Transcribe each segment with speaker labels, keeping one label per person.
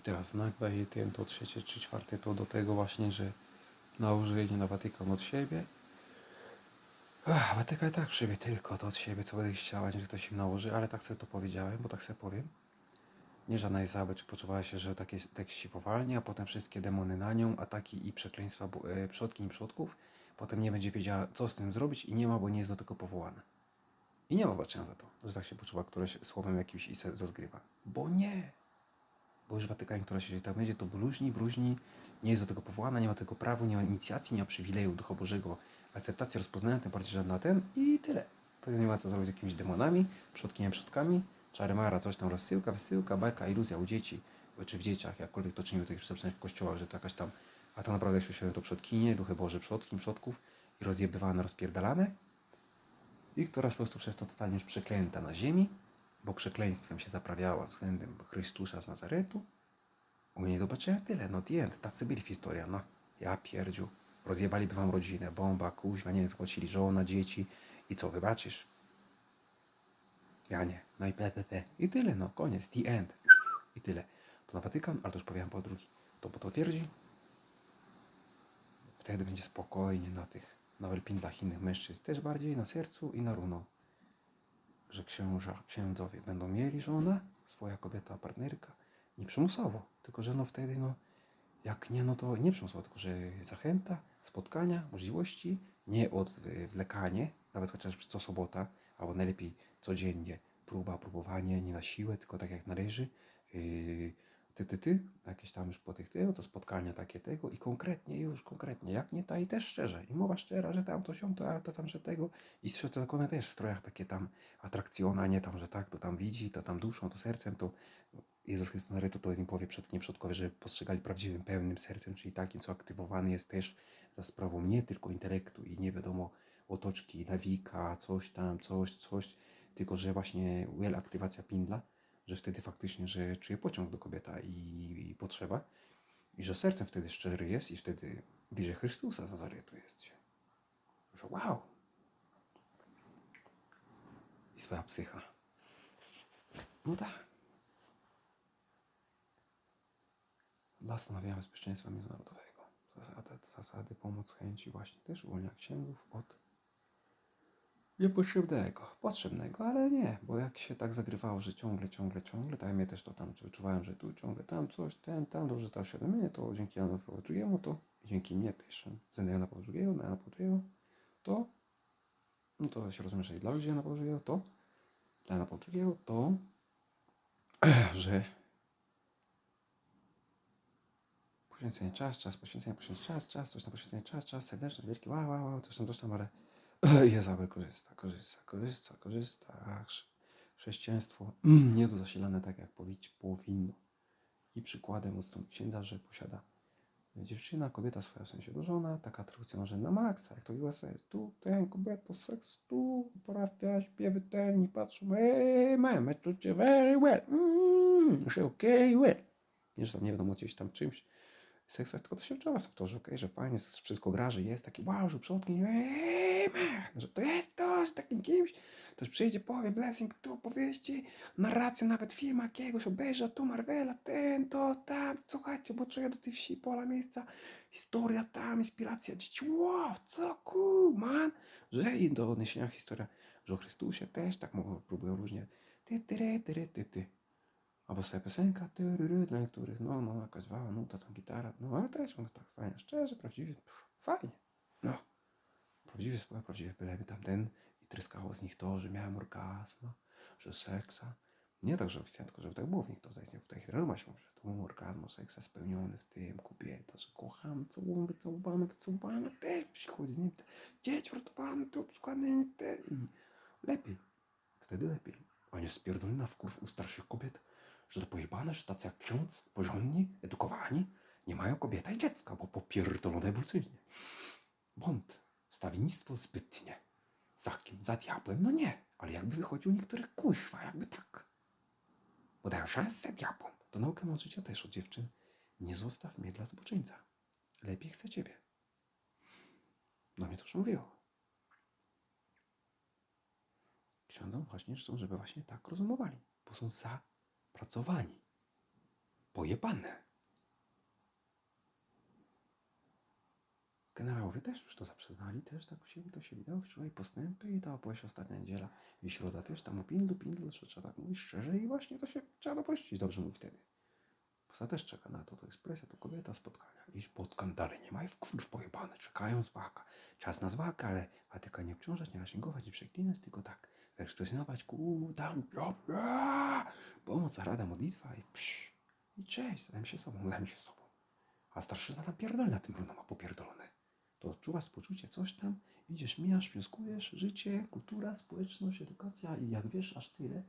Speaker 1: I teraz daje ten, to trzecie czy czwarte, to do tego właśnie, że nałożenie na Watykan od siebie. Ach, Watykan i tak przyjmie tylko to od siebie, co będę chciała, że ktoś im nałoży, ale tak sobie to powiedziałem, bo tak sobie powiem. Nie żadna Izabel, poczuwała się, że takie tekst się powalnia, a potem wszystkie demony na nią, ataki i przekleństwa e, przodkiń i przodków. Potem nie będzie wiedziała, co z tym zrobić i nie ma, bo nie jest do tego powołana. I nie ma wybaczenia za to, że tak się poczuwa któreś słowem jakimś i se zazgrywa. Bo nie. Bo już Watykan, która się tam będzie, to bluźni, bluźni, nie jest do tego powołana, nie ma tego prawa, nie ma inicjacji, nie ma przywileju Ducha Bożego, akceptacji, rozpoznania, tym bardziej żadna ten i tyle. Potem nie ma co zrobić z jakimiś demonami, przodkiniami, przodkami, czarymara, coś tam, rozsyłka, wysyłka, bajka, iluzja u dzieci, czy w dzieciach, jakkolwiek to to już przynajmniej w kościołach, że to jakaś tam, a to naprawdę się święte to przodkinie, duchy Boże, przodkim, przodków i rozjebywane, rozpierdalane. I która po prostu przez to totalnie już przeklęta na ziemi, bo przekleństwem się zaprawiała względem Chrystusa z Nazaretu. U mnie zobaczyłem tyle, no end, tacy byli w historia, no. Ja pierdziu, rozjebaliby wam rodzinę, bomba, kuźwa, nie wiem, zgwałcili żona, dzieci i co, wybaczysz? Ja nie, no i ppp. I tyle, no, koniec, the end. I tyle. To na Watykan, ale to już powiedziałem po drugi. To potwierdzi, wtedy będzie spokojnie na tych, na welpindlach innych mężczyzn, też bardziej na sercu i na runo że księża, księdzowie będą mieli żonę, swoja kobieta, partnerka, nie przymusowo, tylko że no wtedy, no jak nie, no to nie przymusowo, tylko że zachęta, spotkania, możliwości, nie odwlekanie, nawet chociaż co sobota, albo najlepiej codziennie, próba, próbowanie, nie na siłę, tylko tak jak należy, yy, ty, ty, ty, jakieś tam już po tych tego, to spotkania takie tego i konkretnie już, konkretnie, jak nie ta i też szczerze, i mowa szczera, że tam to się to, ale to tam, że tego. I świece zakony też w strojach takie tam atrakcjona, nie tam, że tak, to tam widzi, to tam duszą, to sercem, to Jezus Chrystus Nazaretu to im powie przodkowie, przodkowie, że postrzegali prawdziwym, pełnym sercem, czyli takim, co aktywowany jest też za sprawą nie tylko intelektu i nie wiadomo otoczki, nawika, coś tam, coś, coś, tylko że właśnie well aktywacja pindla, że wtedy faktycznie, że czuje pociąg do kobieta i, i potrzeba i że sercem wtedy szczery jest i wtedy bliżej Chrystusa Nazaretu jest się. Że wow! I swoja psycha. No tak. Dla stanowienia bezpieczeństwa międzynarodowego. Zasady, zasady pomoc, chęci właśnie też uwolnienia księgów od niepotrzebnego, potrzebnego, ale nie, bo jak się tak zagrywało, że ciągle, ciągle, ciągle, tak mnie też to tam wyczuwałem, że tu ciągle tam coś, ten, tam, dobrze to świadomienie, to dzięki Janu Pawła II, to dzięki mnie też, ze Jana Pawła II, na Jana Pawła II, to, no to się rozumie, że dla ludzi Jana Pawła II, to, dla Jana Pawła II, to, że poświęcenie czas, czas, poświęcenie, poświęcenie czas, czas, coś tam poświęcenie czas, czas, serdeczność, wielki, wow, wow, wow, coś tam, coś tam, ale Jezabel korzysta, korzysta, korzysta, korzysta. Chrze- Chrześcijaństwo nie do zasilane tak, jak powinno. I przykładem od strony księdza, że posiada dziewczyna, kobieta swoja w sensie do żona, taka atrakcjonożna na maksa, jak to USA, tu ten, kobieta, seks, tu, parafia, śpiewy ten, i patrzą, ej, mama, to cię very well, mm, okej, well. Nie, że tam nie wiadomo gdzieś tam czymś, seksa, tylko to się wczoraj w to, że okej, że fajnie, wszystko gra, że jest taki wow, że przodki, man, że to jest to, że takim kimś, ktoś przyjdzie, powie blessing, tu powieści, narracja, nawet film jakiegoś obejrza, tu Marvela, ten, to, tam, słuchajcie, bo czuję do tej wsi, pola, miejsca, historia tam, inspiracja, dzieci, wow, co cool, man, że i do odniesienia historia, że o Chrystusie też tak mogą, próbują różnie, ty, ty, ty, ty, ty, ty. Albo sobie piosenka, tyryry, dla niektórych, no, no, jakaś wała, nuta, tam gitara, no, ale też mogę tak fajnie, szczerze, prawdziwie, pff, fajnie, no. Prawdziwie swoje, prawdziwie byleby tamten i tryskało z nich to, że miałem orgazm, że seksa. Nie tak, że oficjalnie, tylko żeby tak było w nich to zaistniał. W tej Hieronyma się mówi, że tu orgazm, seksa spełniony w tym, kobieta, że kocham, całuję, wycałowana, wycałowana, też przychodzi z nim, dzieci uratowane, tu składanie, te. Lepiej, wtedy lepiej. A nie spierdolona w kurw u starszych kobiet, że to pojebane, że tacy jak ksiądz, porządni, edukowani, nie mają kobieta i dziecka, bo popierdolone ewolucyjnie. Błąd, stawiennictwo zbytnie. Za kim? Za diabłem? No nie, ale jakby wychodził niektóre kuźwa, jakby tak. Bo dają szansę diabłom. To naukę mam życia też od dziewczyn. Nie zostaw mnie dla zboczyńca. Lepiej chcę ciebie. Do mnie to już mówiło. Ksiądzom właśnie życzą, żeby właśnie tak rozumowali, bo są zapracowani. pojebane. Generałowie też już to zaprzeznali, też tak u siebie to się widziało, wczoraj postępy i ta się ostatnia niedziela i środa też tam o pindlu, pindlu, że trzeba tak mówić szczerze i właśnie to się trzeba dopuścić, dobrze mówi wtedy. Poza też czeka na to, to jest presja, to kobieta, spotkania. I spotkam dalej, nie ma i w kurw pojebane, czekają z waka. Czas na zwaka, ale Watyka nie obciążać, nie rasingować, nie przeklinać, tylko tak wyekspresjonować, ku, tam, pomoc, rada, modlitwa i psz, i cześć, zajmę się sobą, zajmę się sobą. A starszyzna tam pierdolę na tym runo ma popierdolone. To odczuwasz poczucie, coś tam, idziesz, mijasz, wnioskujesz, życie, kultura, społeczność, edukacja i jak wiesz aż tyle,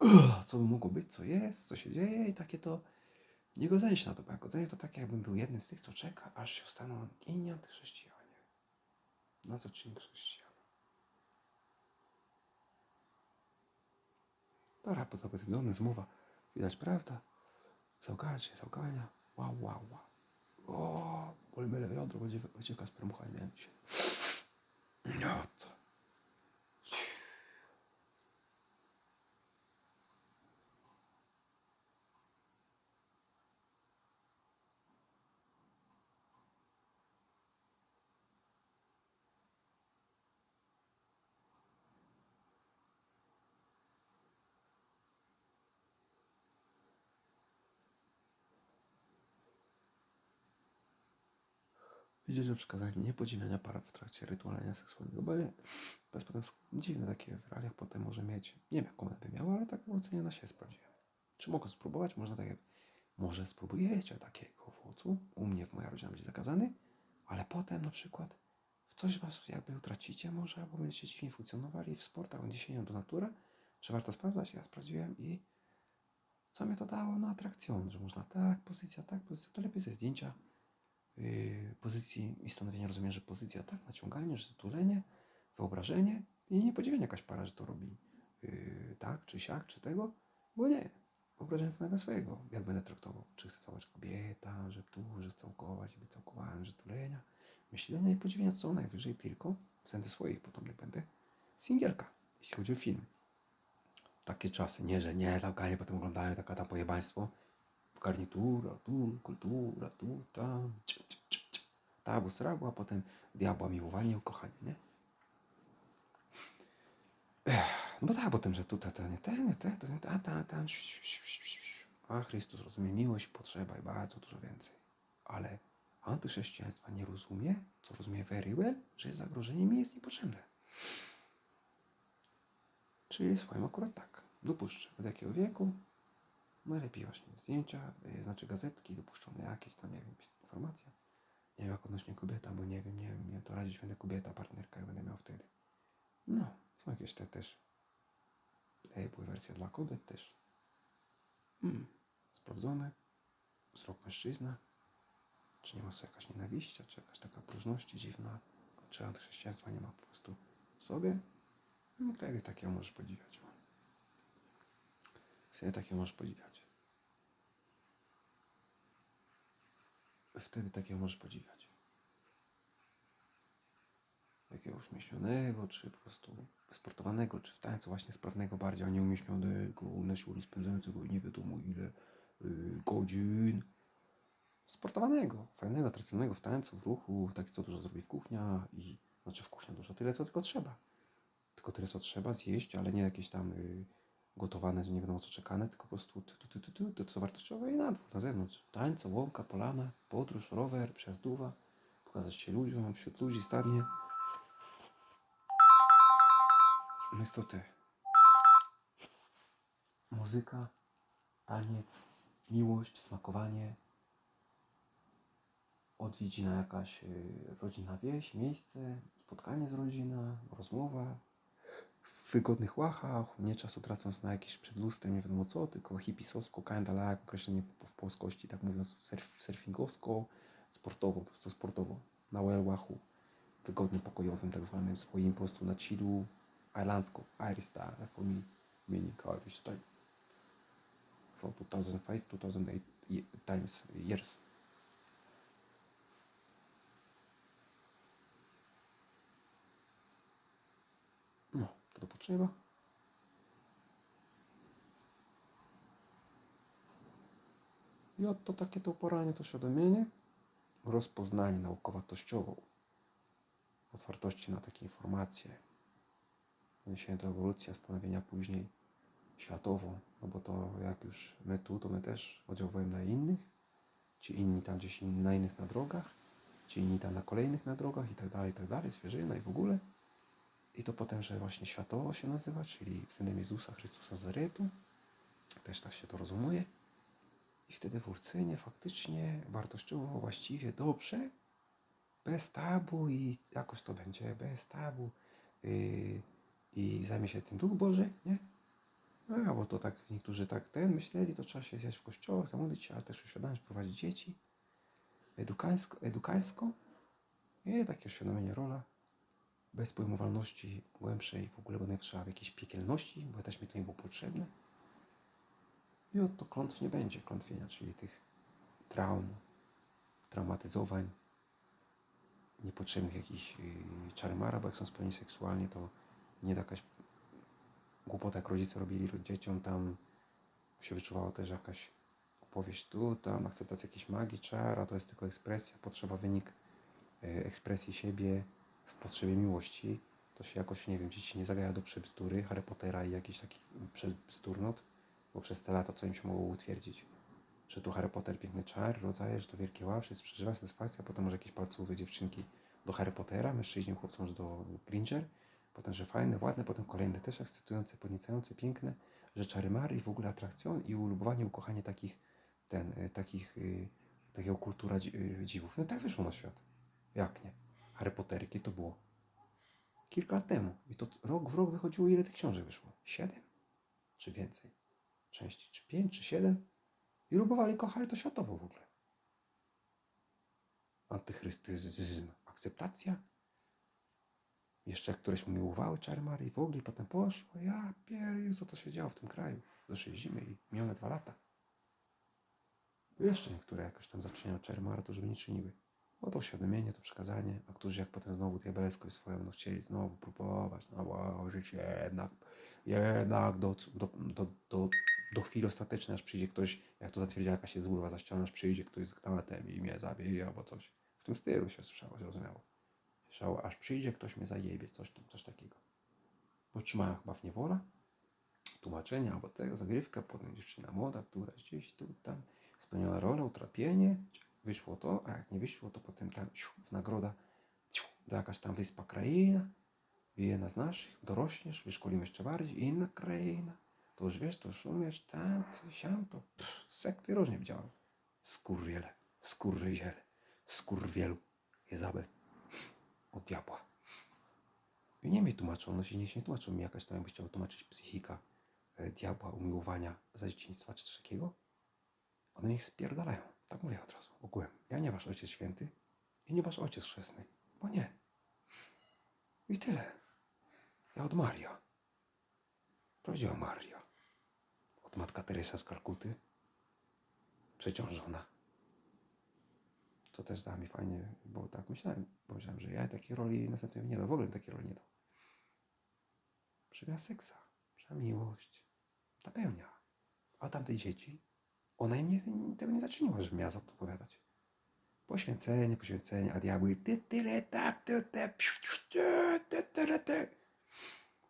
Speaker 1: co by mogło być, co jest, co się dzieje i takie to nie godzenie się na to, bo jak godzenie to tak jakbym był jednym z tych, co czeka, aż się staną genialni chrześcijanie. Na co czyni chrześcijan? Dobra, po to będzie zmowa. Widać prawda? Załgania się, załgania. Wow, wow, wow. O, polmyle jądro, będzie wycieka z promucha, nie wiem się. No co? Widzieć, że przekazać nie podziwiania par w trakcie rytualenia seksualnego, bo jest potem dziwne takie w realiach potem może mieć, nie wiem jaką one by miały, ale taką ocenę na siebie sprawdziłem. Czy mogę spróbować? Można tak jak, może spróbujecie takiego owocu, u mnie w moja rodzina będzie zakazany, ale potem na przykład w coś was jakby utracicie może, albo będziecie dziwnie funkcjonowali w sportach, odniesieniu do natury, czy warto sprawdzać? Ja sprawdziłem i co mi to dało? No atrakcjon, że można tak, pozycja tak, pozycja, to lepiej ze zdjęcia pozycji i stanowienia rozumiem, że pozycja tak, naciąganie, że wyobrażenie i nie podziwienie jakaś para, że to robi yy, tak, czy siak, czy tego, bo nie. Wyobrażenie stanawia swojego, jak będę traktował. Czy chcę całować kobieta, że tu, że całkować i być całkowany, że tulenia, myślenia i podziwienia co najwyżej tylko w sensie swoich potomnych będę singielka, jeśli chodzi o film. Takie czasy, nie, że nie, tam potem oglądają taka tam pojebaństwo, garnitura, tu, kultura, tu, tam. Cip, cip, cip, cip. Ta, bo srabła, a potem diabła miłowanie ukochanie, nie? No bo tak, potem, że tutaj ten, ten, ten, ten, a ta, tam, a Chrystus rozumie miłość, potrzeba i bardzo dużo więcej. Ale antychrześcijaństwa nie rozumie, co rozumie very well, że zagrożenie mi jest niepotrzebne. Czyli swoim akurat tak. Dopuszczę. Od jakiego wieku? Najlepiej właśnie zdjęcia, y, znaczy gazetki dopuszczone jakieś tam, nie wiem, informacja. Nie wiem jak odnośnie kobieta, bo nie wiem, nie wiem, nie to radzić będę kobieta, partnerka, jak będę miał wtedy. No, są jakieś te też. Ej, były wersje dla kobiet też. Mm, sprawdzone. Wzrok mężczyzna. Czy nie ma sobie jakaś nienawiści, czy jakaś taka próżności dziwna, czy antychrześcijaństwa nie ma po prostu w sobie. No wtedy takiego możesz podziwiać. Wtedy takiego możesz podziwiać. Wtedy takiego możesz podziwiać. Jakiegoś uśmieszczonego, czy po prostu wysportowanego, czy w tańcu właśnie sprawnego bardziej, a nie umieśnionego, na siłę spędzającego nie wiadomo ile y, godzin. Sportowanego, fajnego, tradycyjnego w tańcu, w ruchu, taki co dużo zrobi w kuchnia i znaczy w kuchnia dużo tyle, co tylko trzeba tylko tyle co trzeba zjeść, ale nie jakieś tam y, gotowane, nie wiadomo co czekane, tylko po prostu tu, tu, tu, tu, tu, to co wartościowe i na dwór, na zewnątrz. Tańce, łąka, polana, podróż, rower, przejazdowa, pokazać się ludziom, wśród ludzi, stadnie. Te. Muzyka, taniec, miłość, smakowanie, odwiedzina jakaś y, rodzina wieś, miejsce, spotkanie z rodziną, rozmowa, wygodnych łachach, nie czasu tracąc na jakieś przed lustrem, nie wiadomo co, tylko hipisowsko, kandala, jak określenie w polskości, tak mówiąc surf, surfingowsko, sportowo, po prostu sportowo, na łachu, wygodnym, pokojowym, tak zwanym swoim po prostu na chillu, irlandzko, Irish style, for me, meaning Irish style. From 2005-2008 ye- times, years. No, to potrzeba. I oto takie to uporanie, to świadomienie, rozpoznanie naukowatościową, otwartości na takie informacje, doniesienie do ewolucji, a stanowienia później światową, no bo to jak już my tu, to my też oddziałujemy na innych, ci inni tam gdzieś na innych na drogach, ci inni tam na kolejnych na drogach i tak dalej, i tak dalej, zwierzyna i w ogóle. I to potem, że właśnie światowo się nazywa, czyli synem Jezusa Chrystusa z Nazaretu, też tak się to rozumuje. I wtedy ewolucyjnie, faktycznie, wartościowo, właściwie, dobrze, bez tabu i jakoś to będzie, bez tabu yy, i zajmie się tym Duch Boży, nie? No, bo to tak niektórzy tak ten myśleli, to trzeba się zjać w kościołach, zamówić się, ale też uświadamiać, prowadzić dzieci. Edukańsko, edukańsko i takie uświadomienie rola, bez pojmowalności głębszej, w ogóle nie trzeba w jakiejś piekielności, bo też mi to nie było potrzebne. I oto klątw nie będzie, klątwienia, czyli tych traum, traumatyzowań, niepotrzebnych jakichś yy, czarymara, bo jak są spełnieni seksualnie, to nie da jakaś głupota, jak rodzice robili dzieciom, tam się wyczuwało też jakaś opowieść tu, tam, akceptacja jakiejś magii, czara, to jest tylko ekspresja, potrzeba, wynik e, ekspresji siebie potrzebie miłości. To się jakoś, nie wiem, dzieci nie zagaja do przebzdury, Harry Pottera i jakichś takich przebzdurnot, bo przez te lata co im się mogło utwierdzić? Że tu Harry Potter piękny czar, rodzaje, że to wielkie wow, wszyscy przeżywa satysfakcja, potem może jakieś palcówy dziewczynki do Harry Pottera, mężczyźni, chłopcom, że do Granger, potem, że fajne, ładne, potem kolejne też ekscytujące, podniecające, piękne, że czary mary i w ogóle atrakcjon i ulubowanie, ukochanie takich, ten, y, takich, y, takiego kultura y, dziwów. No tak wyszło na świat. Jak nie? Harry Potterki to było kilka lat temu. I to rok w rok wychodziło, ile tych książek wyszło? Siedem? Czy więcej? Części? Czy pięć, czy siedem? I lubowali, kochali to światowo w ogóle. Antychrystyzm, akceptacja. Jeszcze któreś umiłowały czary Mary i w ogóle i potem poszło. Ja pierdolę, co to się działo w tym kraju. Doszły zimy i minione dwa lata. Jeszcze niektóre jakoś tam zaczynają czary Mary, to żeby nie czyniły. O to uświadomienie, to przekazanie, a którzy jak potem znowu diabelskość swoją, no chcieli znowu próbować, no życie jednak, jednak do, do, do, do, do chwili ostatecznej, aż przyjdzie ktoś, jak to zatwierdziła jakaś jest za ścianą, aż przyjdzie ktoś z gnatem i mnie zabije albo coś. W tym stylu się słyszało, zrozumiało. Słyszało, aż przyjdzie ktoś mnie zajebie, coś tam, coś takiego. Bo trzymałem chyba w niewola, tłumaczenia albo tego, zagrywka, potem dziewczyna młoda, która gdzieś tu, tam spełniała rolę, utrapienie, wyszło to, a jak nie wyszło, to potem tam w nagroda do jakaś tam wyspa kraina, jedna z naszych, dorośniesz, wyszkolimy jeszcze bardziej, inna kraina, to już wiesz, to już umiesz, tam, siam, to sekty różnie widziałem. Skurwiele, skurwiele, skurwielu, Izabel, od diabła. I nie mi tłumaczą, no się niech nie tłumaczą mi jakaś tam, jakby chciał tłumaczyć psychika e, diabła, umiłowania za dzieciństwa czy coś takiego. One niech spierdalają. Tak mówię od razu, ogółem. Ja nie wasz ojciec święty i nie wasz ojciec chrzestny. Bo nie. I tyle. Ja od Maria. Prawdziwa Maria. Od matka Teresa z Kalkuty. Przeciążona. Co też da mi fajnie, bo tak myślałem. Bo myślałem, że ja takiej roli następnie nie dam. W ogóle takiej roli nie dał. Przemiała seksa. Przemiała miłość. Ta pełnia. A tamtej dzieci ona im tego nie zaczyniła, żeby miała za to odpowiadać. Poświęcenie, poświęcenie, a diabły ty, tyle, tak.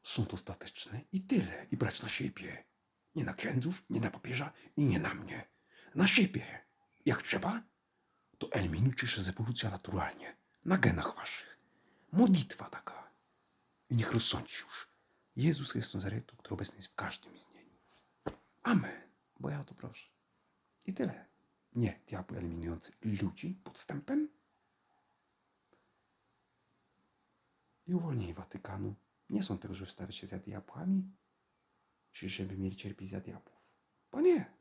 Speaker 1: Sąd ostateczny i tyle. I brać na siebie. Nie na księdzów, nie na papieża i nie na mnie. Na siebie. Jak trzeba, to eliminujcie się z ewolucja naturalnie. Na genach waszych. Modlitwa taka. I niech rozsądzi już. Jezus jest z Nazaretu, który obecny jest w każdym istnieniu. Amen. Bo ja o to proszę. I tyle. Nie diabły eliminujący ludzi podstępem. I uwolnienie Watykanu nie są tego, żeby wstawiać się za diabłami, czy żeby mieli cierpieć za diabłów. Bo nie.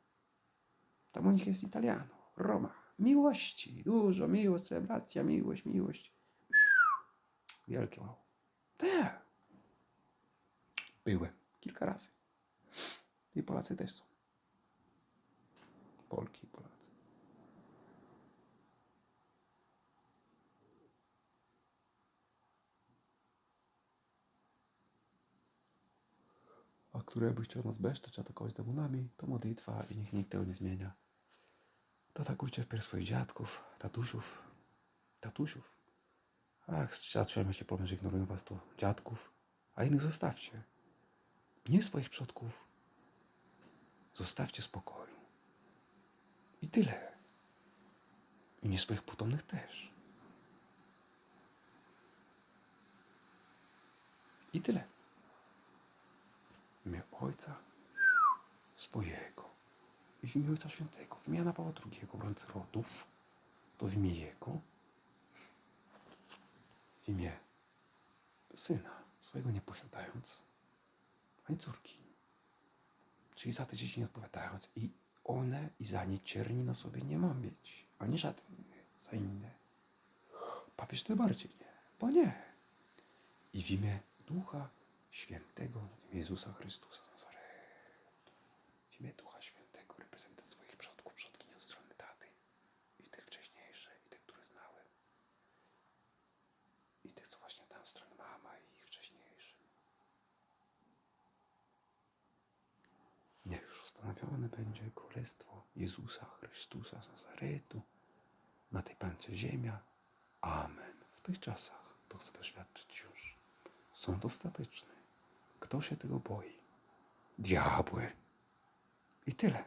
Speaker 1: Tam u nich jest Italiano, Roma. Miłości, dużo miłość, celebracja, miłość, miłość. Wielkie wow. Te. Byłem kilka razy. I Polacy też są. Polki i Polacy. A które by chciał nas besztać, atakować demonami, to modlitwa i niech nikt tego nie zmienia. Dotakujcie wpierw swoich dziadków, tatusiów, tatusiów. Ach, z tatusiami się powiem, że ignorują was to dziadków, a innych zostawcie. Nie swoich przodków. Zostawcie spokoju. I tyle. I nie swoich potomnych też. I tyle. W imię Ojca swojego i w imię Ojca Świętego, w imię Jana Pawła II, obrońcy rodów, to w imię Jego, w imię Syna swojego nie posiadając, ani córki, czyli za te dzieci nie odpowiadając i one i za nie cierni na sobie nie ma mieć, ani żaden inny za inne. Papież tym bardziej nie, bo nie. I w imię Ducha Świętego, w imię Jezusa Chrystusa z Nazaretu, w imię Ducha Świętego, reprezentant swoich przodków, przodkini od strony taty, i tych wcześniejszych, i tych, które znałem, i tych, co właśnie znałem od strony mama i ich wcześniejszych. Niech już będzie Królestwo Jezusa Chrystusa z Nazaretu, na tej pęce ziemia. Amen. W tych czasach, to chcę doświadczyć już, są dostateczne. Kto się tego boi? Diabły. I tyle.